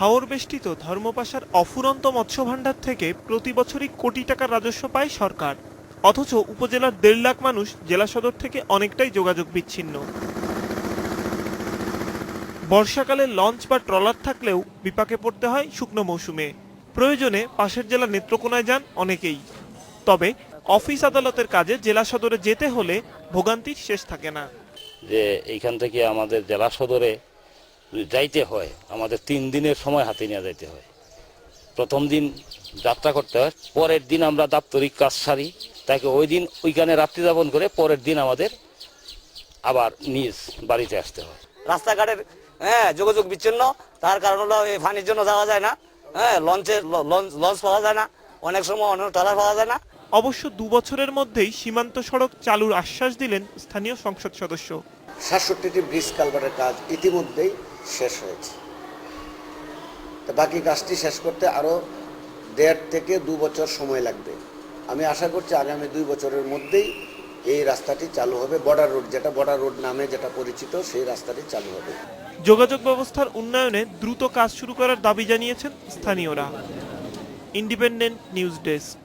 হাওর বেষ্টিত ধর্মপাশার অফুরন্ত মৎস্য ভাণ্ডার থেকে প্রতি বছরই কোটি টাকার রাজস্ব পায় সরকার। অথচ উপজেলার দেড় লাখ মানুষ জেলা সদর থেকে অনেকটাই যোগাযোগ বিচ্ছিন্ন। বর্ষাকালে লঞ্চ বা ট্রলার থাকলেও বিপাকে পড়তে হয় শুকনো মৌসুমে। প্রয়োজনে পাশের জেলা নেত্রকোনায় যান অনেকেই। তবে অফিস আদালতের কাজে জেলা সদরে যেতে হলে ভোগান্তির শেষ থাকে না। যে এইখান থেকে আমাদের জেলা সদরে যাইতে হয়, আমাদের তিন দিনের সময় হাতে নিয়ে যাইতে হয়। প্রথম দিন যাত্রা করতে হয়, পরের দিন আমরা দাপ্তরিক কাজ সারি, তাকে ওই দিন ওইখানে রাত্রি যাপন করে পরের দিন আমাদের আবার নিজ বাড়িতে আসতে হয়। রাস্তাঘাটের হ্যাঁ যোগাযোগ বিচ্ছিন্ন, তার কারণ হলো এই পানির জন্য যাওয়া যায় না। হ্যাঁ লঞ্চের লঞ্চ লঞ্চ পাওয়া যায় না, অনেক সময় অনেক ট্রলার পাওয়া যায় না। অবশ্য দু বছরের মধ্যেই সীমান্ত সড়ক চালুর আশ্বাস দিলেন স্থানীয় সংসদ সদস্য। সাতষট্টিটি ব্রিজ কালভারের কাজ ইতিমধ্যেই শেষ হয়েছে। তো বাকি কাজটি শেষ করতে আরও দেড় থেকে দু বছর সময় লাগবে। আমি আশা করছি আগামী দুই বছরের মধ্যেই এই রাস্তাটি চালু হবে। বর্ডার রোড যেটা বর্ডার রোড নামে যেটা পরিচিত সেই রাস্তাটি চালু হবে। যোগাযোগ ব্যবস্থার উন্নয়নে দ্রুত কাজ শুরু করার দাবি জানিয়েছেন স্থানীয়রা। Independent news desk